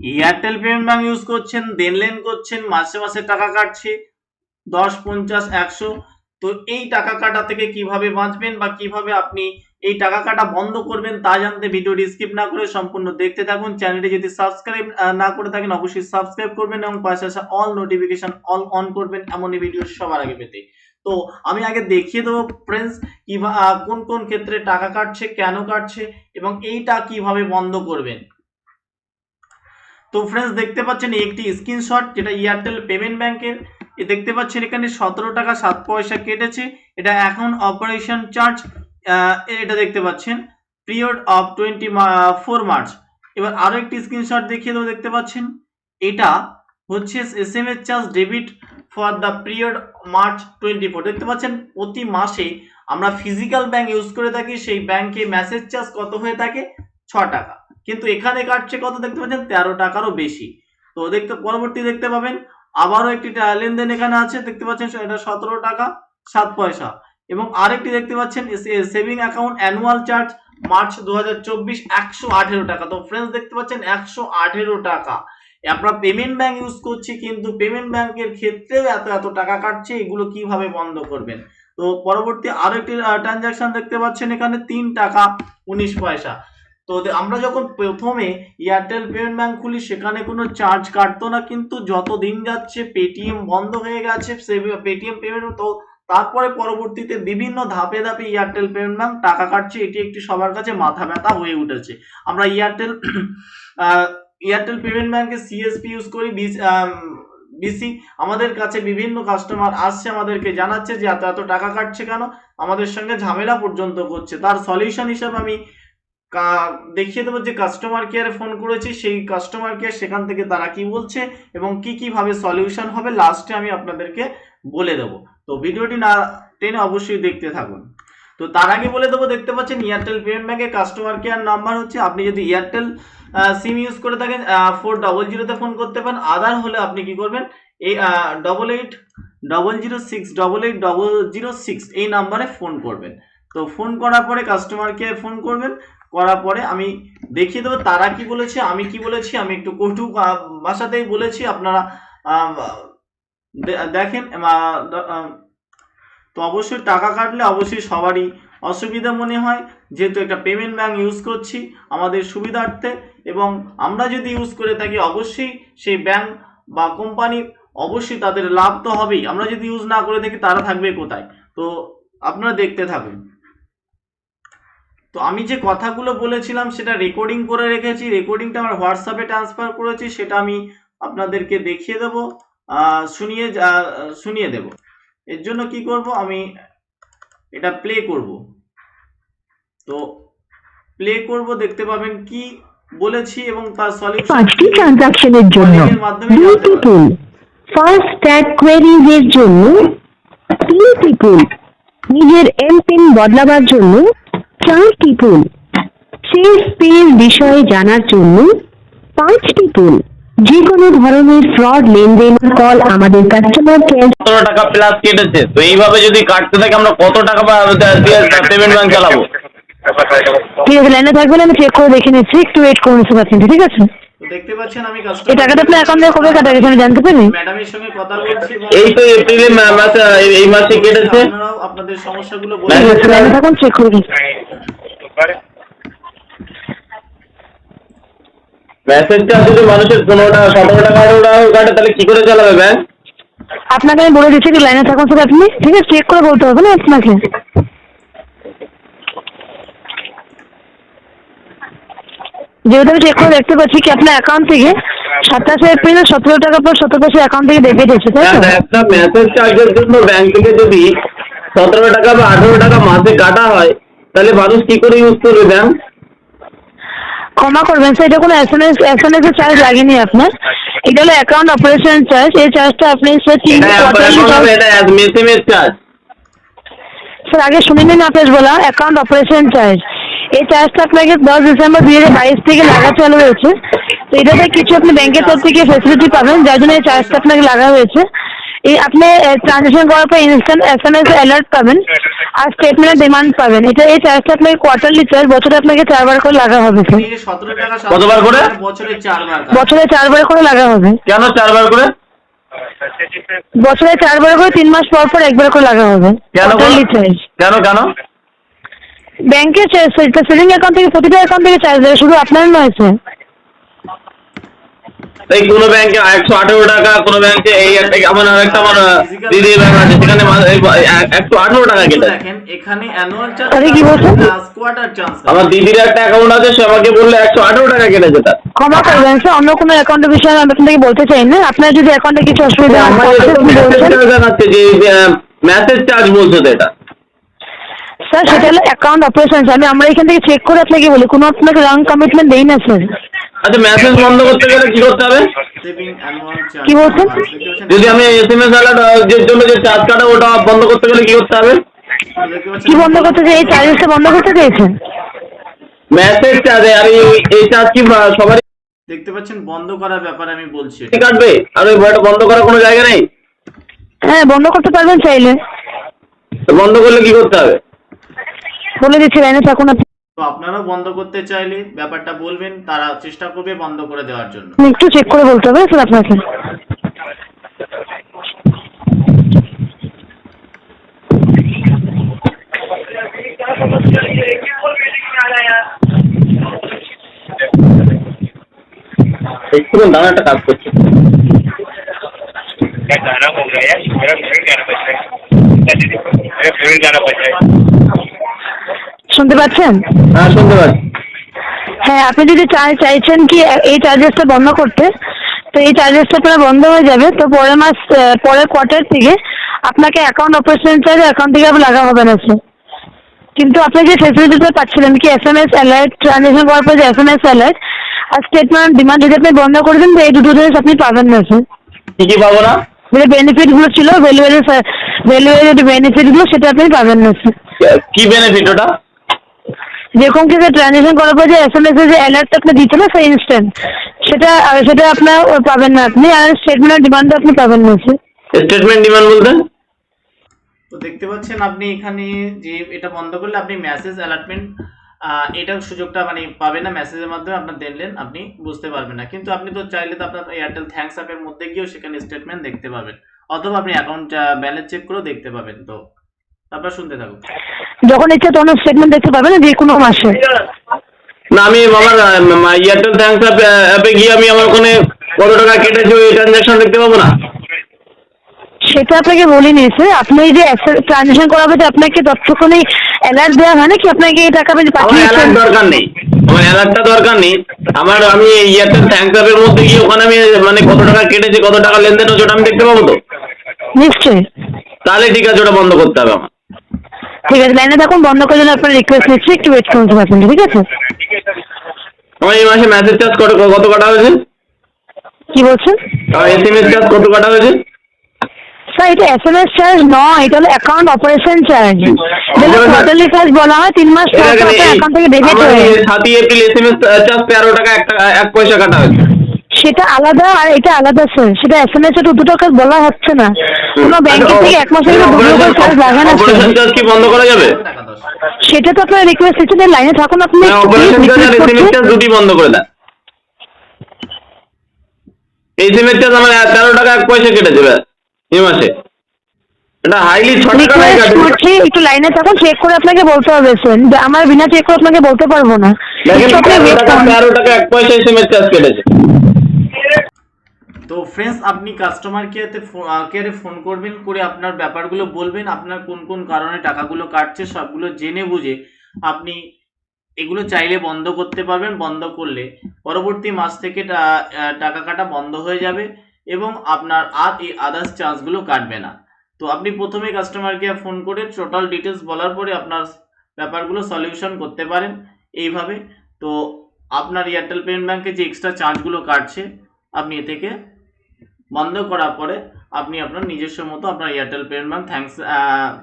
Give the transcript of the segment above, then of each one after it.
Airtel payment bank use করছেন দেনলেন করছেন, মাসে মাসে টাকা কাটছে, দশ, পঞ্চাশ, একশো। তো এই টাকা কাটা থেকে কীভাবে বাঁচবেন বা কীভাবে আপনি এই টাকা কাটা বন্ধ করবেন তা জানতে ভিডিওটি স্কিপ না করে সম্পূর্ণ দেখতে থাকুন। চ্যানেলটি যদি সাবস্ক্রাইব না করে থাকেন, অবশ্যই সাবস্ক্রাইব করবেন এবং পাশে আসা অল নোটিফিকেশন অল অন করবেন এমনই ভিডিও সবার আগে পেতে। তো আমি আগে দেখিয়ে দেবো ফ্রেন্ডস কীভাবে কোন কোন ক্ষেত্রে টাকা কাটছে, কেন কাটছে এবং এইটা কীভাবে বন্ধ করবেন। তো ফ্রেন্ডস দেখতে পাচ্ছেন একটি স্ক্রিনশট যেটা এয়ারটেল পেমেন্ট ব্যাংকের দেখতে পাচ্ছেন এখানে সতেরো টাকা সাত পয়সা কেটেছে। এটা এখন অপারেশন চার্জ এটা দেখতে পাচ্ছেন। Period of twenty four March এবার আরও একটি স্ক্রিনশট দেখিয়ে দেবো, দেখতে পাচ্ছেন। এটা হচ্ছে S M S charge debit for the period March twenty four দেখতে পাচ্ছেন, প্রতি মাসে আমরা ফিজিক্যাল ব্যাংক ইউজ করে থাকি, সেই ব্যাংকে মেসেজ চার্জ কত হয়ে থাকে? ছ টাকা। কিন্তু এখানে কাটছে কত দেখতে পাচ্ছেন? তেরো টাকারও বেশি। তো দেখতে, পরবর্তী দেখতে পাবেন, আবারও একটি লেনদেন এখানে আছে, দেখতে পাচ্ছেন এটা সতেরো টাকা, সাত পয়সা। এবং আরেকটি দেখতে পাচ্ছেন saving account annual charge March দু হাজার চব্বিশ একশো আঠেরো টাকা। তো ফ্রেন্ডস দেখতে পাচ্ছেন, একশো আঠেরো টাকা। আমরা পেমেন্ট ব্যাংক ইউজ করছি, কিন্তু পেমেন্ট ব্যাংকের ক্ষেত্রেও এত এত টাকা কাটছে, এগুলো কীভাবে বন্ধ করবেন? তো পরবর্তী আরও একটি ট্রানজাকশন দেখতে পাচ্ছেন এখানে, তিন টাকা উনিশ পয়সা। তো আমরা যখন প্রথমে এয়ারটেল পেমেন্ট ব্যাঙ্ক খুলি, সেখানে কোনো চার্জ কাটতো না, কিন্তু যত দিন যাচ্ছে পেটিএম বন্ধ হয়ে গেছে পেটিএম পেমেন্ট তো তারপরে পরবর্তীতে বিভিন্ন ধাপে ধাপে এয়ারটেল পেমেন্ট ব্যাঙ্ক টাকা কাটছে, এটি একটি সবার কাছে মাথা ব্যথা হয়ে উঠেছে। আমরা এয়ারটেল এয়ারটেল পেমেন্ট ব্যাঙ্কে সিএসপি ইউজ করি বিসি আমাদের কাছে বিভিন্ন কাস্টমার আসছে, আমাদেরকে জানাচ্ছে যে এত এত টাকা কাটছে কেন? আমাদের সঙ্গে ঝামেলা পর্যন্ত করছে। তার সলিউশন হিসাবে আমি দেখিয়ে দেবো যে কাস্টমার কেয়ারে ফোন করেছি, সেই কাস্টমার কেয়ার সেখান থেকে তারা কি বলছে এবং কি কীভাবে সলিউশন হবে লাস্টে আমি আপনাদেরকে বলে দেবো। তো ভিডিওটি না টেনে অবশ্যই দেখতে থাকুন। তো তার আগে বলে দেবো, দেখতে পাচ্ছেন এয়ারটেল পেমেন্ট ব্যাংকের কাস্টমার কেয়ার নাম্বার হচ্ছে, আপনি যদি এয়ারটেল সিম ইউজ করে থাকেন ফোর ডবল জিরোতে ফোন করতে পারেন আদার হলে আপনি কি করবেন, এই double eight double zero six double eight double zero six এই নাম্বারে ফোন করবেন। তো ফোন করার পরে কাস্টমার কেয়ার ফোন করবেন করার পরে আমি দেখিয়ে দেবো তারা কি বলেছে, আমি কি বলেছি, আমি একটু কটু ভাষাতেই বলেছি, আপনারা দেখেন তো অবশ্যই টাকা কাটলে অবশ্যই সবারই অসুবিধা মনে হয়। যেহেতু একটা পেমেন্ট ব্যাংক ইউজ করছি আমাদের সুবিধার্থে এবং আমরা যদি ইউজ করে থাকি অবশ্যই সেই ব্যাংক বা কোম্পানি অবশ্যই তাদের লাভ তো হবেই। আমরা যদি ইউজ না করে থাকি তারা থাকবে কোথায়? তো আপনারা দেখতে থাকুন। তো আমি যে কথাগুলো বলেছিলাম সেটা রেকর্ডিং করে রেখেছি রেকর্ডিংটা আমার হোয়াটসঅ্যাপে ট্রান্সফার করেছি সেটা আমি আপনাদেরকে দেখিয়ে দেব শুনিয়ে শুনিয়ে দেব। এর জন্য কি করব আমি এটা প্লে করব। তো প্লে করব দেখতে পাবেন কি বলেছি এবং তার সলিউশন পাঁচটি ট্রানজাকশনের জন্য দুই ফার্স্ট ট্যাগ কোয়েরিজ এর জন্য তিন টিপুন নিজের এমপিন বদলাবার জন্য চার টিপুন সেফ পের বিষয়ে জানার জন্য পাঁচ টিপুন যে কোনো ধরনের ফ্রড লেনদেন কল আমাদের কাস্টমার কেয়ার সতেরো টাকা প্লাস কেটেছে? তো এইভাবে যদি কাটতে থাকে আমরা কত টাকা পেমেন্ট ব্যাংক চালাবো? ঠিক আছে লাইনে থাকবেন আমি চেক করে দেখে নিচ্ছি একটু ওয়েট করুন পাচ্ছেন ঠিক আছে? তো দেখতে পাচ্ছেন আমি এই টাকাটা আপনার অ্যাকাউন্ট থেকে কবে কাটা গেছে আমি জানতে পারি ম্যাডামের সঙ্গে কথা বলছি এই তো এপ্রিলে মা- মাসে এই- মাসে কেটেছে। আপনারাও আপনাদের সমস্যাগুলো চেক করে দিচ্ছি মেসেজটা যদি মানুষের পনেরো টাকা সতেরো টাকা আঠারো টাকা কাটে তাহলে কি করে চালাবে ব্যাংক আপনাকে আমি বলে দিচ্ছি কি লাইনে থাকুন স্যার আপনি। ঠিক আছে চেক করে বলতে হবে না আপনাকে। যেহেতু আমি চেক করে দেখতে পাচ্ছি কি আপনার অ্যাকাউন্ট থেকে সাতাশে এপ্রিল সতেরো টাকা পর সতেরো পয়সা অ্যাকাউন্ট থেকে ডেবিট হয়েছে তাই তো? একটা মেসেজ চার্জের জন্য ব্যাংক থেকে যদি সতেরো টাকা বা আঠারো টাকা মাসে কাটা হয় তাহলে মানুষ কি করে ইউজ করবে ব্যাংক ক্ষমা করবেন স্যার এটা কোনো S M S S M S এর চার্জ লাগেনি আপনার। এটা হলো অ্যাকাউন্ট অপারেশন চার্জ এই চার্জটা আপনি স্যার তিন এটা কোয়ার্টারলি এখন হবে, এটা মেসেমের চার্জ স্যার আগে শুনে নিন আপনার বলা অ্যাকাউন্ট অপারেশন চার্জ এই চার্জটা আপনাকে দশ ডিসেম্বর দুই হাজার বাইশ থেকে লাগা চালু হয়েছে। তো এটাতে কিছু আপনি ব্যাংকের তরফ থেকে ফেসিলিটি পাবেন যার জন্য এই চার্জটা আপনাকে লাগা হয়েছে। এই আপনি ট্রানজেকশন করার পর instant S M S alert পাবেন আর স্টেটমেন্টের ডিমান্ড পাবেন। এটা এই চার্জটা আপনাকে কোয়ার্টারলি চার্জ বছরে আপনাকে চারবার করে লাগা হবে কতবার করে? বছরে চারবার বছরে চারবার করে লাগা হবে। কেন চারবার করে? বছরে চারবার করে তিন মাস পর পর একবার করে লাগা হবে। কেন কোয়ার্টারলি চার্জ কেন কেন? ব্যাংকের সেভিং অ্যাকাউন্ট থেকে প্রতিটা অ্যাকাউন্ট থেকে চার্জ দেবে শুধু আপনার নয় স্যার এই কোনো ব্যাংকে একশো আঠেরো টাকা কোনো ব্যাংকে এই আমার আর একটা আমার দিদি ব্যাংক আছে সেখানে একশো আঠেরো টাকা কেটে দেখেন এখানে অ্যানুয়াল চার্জ আরে কি বলছেন? প্লাস কোয়ার্টার চার্জ আমার দিদির একটা অ্যাকাউন্ট আছে সে আমাকে বললে একশো আঠেরো টাকা কেটেছে তার। ক্ষমা করবেন স্যার অন্য কোনো অ্যাকাউন্টের বিষয়ে আমি আপনাকে বলতে চাই না। আপনার যদি অ্যাকাউন্টে কিছু অসুবিধা হয় দেখাচ্ছে যে মেসেজ চার্জ বলছো তো এটা। স্যার সেটা হলো অ্যাকাউন্ট অপারেশন আমি আমরা এখান থেকে চেক করে আপনাকে বলি। কোনো আপনাকে রং কমিটমেন্ট দেই না স্যার। আচ্ছা মেসেজ বন্ধ করতে গেলে কি করতে হবে? সেভিং কি বলছেন? যদি আমি এস এম এস এর জন্য যে চার্জ কাটা ওটা বন্ধ করতে গেলে কি করতে হবে? কি বন্ধ করতে চাই এই চার্জেসটা বন্ধ করতে চাইছেন? মেসেজ চার্জ আর এই- চার্জ কি সবারই দেখতে পাচ্ছেন বন্ধ করার ব্যাপারে আমি বলছি। কাটবে? আর ওই ভয়টা বন্ধ করার কোনো জায়গা নেই? হ্যাঁ বন্ধ করতে পারবেন চাইলে। তো বন্ধ করলে কি করতে হবে? বলে দিচ্ছি লাইনে থাকুন আপনি তো আপনারাও বন্ধ করতে চাইলে ব্যাপারটা বলবেন তারা চেষ্টা করবে বন্ধ করে দেওয়ার জন্য একটু চেক করে বলতে হবে স্যার আপনাকে একটু দাঁড়া একটা কাজ করছে क्या गाना हो गया यार मेरा फेवरेट गाना बज रहा है मेरा फेवरेट गाना बज रहा है শুনতে পাচ্ছেন? হ্যাঁ শুনতে পাচ্ছি। হ্যাঁ আপনি যদি চাই চাইছেন কি এই চার্জেসটা বন্ধ করতে তো এই চার্জেসটা আপনার বন্ধ হয়ে যাবে তো পরের মাস পরের কোয়ার্টার থেকে আপনাকে অ্যাকাউন্ট অপারেশন চার্জ অ্যাকাউন্ট থেকে আবার লাগা হবে না স্যার কিন্তু আপনি যে ফেসিলিটিটা পাচ্ছিলেন কি S M S alert transaction করার পর যে এস এম এস অ্যালার্ট আর স্টেটমেন্ট ডিমান্ড যদি আপনি বন্ধ করে দেন তো এই দুটো জিনিস আপনি পাবেন না স্যার কি কি পাবো না? যে বেনিফিটগুলো ছিল ভ্যালুয়েবল ভ্যালুয়েবল যে বেনিফিটগুলো সেটা আপনি পাবেন না স্যার কি বেনিফিট ওটা? যেরকম কি ট্রানজেকশন করার পর যে এস এম এস এর যে অ্যালার্টটা আপনি দিতে না সেই ইনস্ট্যান্ট সেটা সেটা আপনার পাবেন না আপনি আর স্টেটমেন্ট ডিমান্ডটা আপনি পাবেন না স্যার স্টেটমেন্ট ডিমান্ড বলতে? তো দেখতে পাচ্ছেন আপনি এখানে যে এটা বন্ধ করলে আপনি মেসেজ অ্যালার্টমেন্ট এটা সুযোগটা মানে পাবেন না মেসেজের মাধ্যমে আপনার দেখলেন আপনি বুঝতে পারবেন না। কিন্তু আপনি তো চাইলে তো আপনার এয়ারটেল থ্যাঙ্কস অ্যাপের মধ্যে গিয়েও সেখানে স্টেটমেন্ট দেখতে পাবেন। অথবা আপনি অ্যাকাউন্ট ব্যালেন্স চেক করেও দেখতে পাবেন। তো তারপর শুনতে থাকুন। যখন ইচ্ছা তখন স্টেটমেন্ট দেখতে পাবেন যে কোনো মাসে। না আমি আমার এয়ারটেল থ্যাঙ্কস অ্যাপে গিয়ে আমি আমার ওখানে কত টাকা কেটেছে ওই ট্রানজাকশন দেখতে পাবো না? সেটা আপনাকে বলিনি স্যার আপনি যে ট্রানজেকশন পর যে আপনাকে ততক্ষণে অ্যালার্ট দেওয়া হয় না কি আপনাকে এই টাকা আপনি পাঠিয়েছেন? অ্যালার্ট দরকার নেই। আমার অ্যালার্টটা দরকার নেই। আমার আমি এয়ারটেল থ্যাঙ্কস অ্যাপের মধ্যে গিয়ে ওখানে আমি মানে কত টাকা কেটেছে কত টাকা লেনদেন হচ্ছে ওটা আমি দেখতে পাবো তো? নিশ্চয়ই। তাহলে ঠিক আছে ওটা বন্ধ করতে হবে আমার। ঠিক আছে লাইনে থাকুন বন্ধ করার জন্য আপনার রিকোয়েস্ট নিচ্ছি একটু ওয়েট করুন পারছেন ঠিক আছে? আমার এই মাসে মেসেজ চার্জ কত কত কাটা হয়েছে? কি বলছেন? আর এস এম এস চার্জ কত কাটা হয়েছে? স্যার এটা এস এম এস চার্জ নয় এটা হলো অ্যাকাউন্ট অপারেশন চার্জ যেটা কোয়ার্টারলি চার্জ বলা হয় তিন মাস পর পর অ্যাকাউন্ট থেকে ডেবিট হয়ে এই সাতই April S M S charge তেরো টাকা এক টাকা এক পয়সা কাটা হয়েছে। সেটা আলাদা আর এটা আলাদা স্যার সেটা এস এম এস এর দুটো কাজ বলা হচ্ছে না। কোনো ব্যাংকের থেকে এক মাসের দুটো চার্জ লাগে না কি বন্ধ করা যাবে? সেটা তো আপনার রিকোয়েস্ট নিচ্ছেন লাইনে থাকুন আপনি দুটি বন্ধ করে দেন। এই চার্জ আমার তেরো টাকা এক পয়সা কেটে ব্যাস এই মাসে। এটা হাইলি করছি একটু লাইনে থাকুন চেক করে আপনাকে বলতে হবে স্যার আমার বিনা চেক করে আপনাকে বলতে পারব না। তেরো টাকা এক পয়সা এম চার্জ কেটেছে। তো ফ্রেন্ডস আপনি কাস্টমার কেয়ারে কেয়ারে ফোন করবেন, করে আপনার ব্যাপারগুলো বলবেন, আপনার কোন কোন কারণে টাকাগুলো কাটছে সবগুলো জেনে বুঝে আপনি এগুলো চাইলে বন্ধ করতে পারবেন, বন্ধ করলে পরবর্তী মাস থেকে টাকা কাটা বন্ধ হয়ে যাবে এবং আপনার আর এই আদার্স চার্জগুলো কাটবে না। তো আপনি প্রথমে কাস্টমার কেয়ার ফোন করে টোটাল ডিটেলস বলার পরে আপনার ব্যাপারগুলো সলিউশন করতে পারেন এইভাবে। তো আপনার এয়ারটেল পেমেন্ট ব্যাংকে যে এক্সট্রা চার্জগুলো কাটছে, আপনি এ থেকে বন্ধ করার পরে আপনি আপনার নিজস্ব মতো আপনার Airtel payment thanks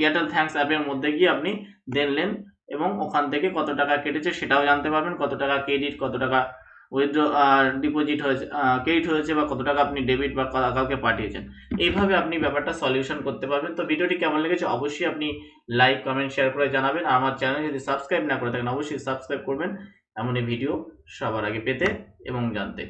Airtel thanks অ্যাপের মধ্যে গিয়ে আপনি দেখলেন এবং ওখান থেকে কত টাকা কেটেছে সেটাও জানতে পারবেন, কত টাকা ক্রেডিট কত টাকা উইথড্র ডিপোজিট হয়েছে ক্রেডিট হয়েছে বা কত টাকা আপনি ডেবিট বা কাউকে পাঠিয়েছেন। এইভাবে আপনি ব্যাপারটা সলিউশন করতে পারবেন। তো ভিডিওটি কেমন লেগেছে অবশ্যই আপনি লাইক কমেন্ট শেয়ার করে জানাবেন। আর আমার চ্যানেল যদি সাবস্ক্রাইব না করে থাকেন, অবশ্যই সাবস্ক্রাইব করবেন। এমনই ভিডিও সবার আগে পেতে এবং জানতে।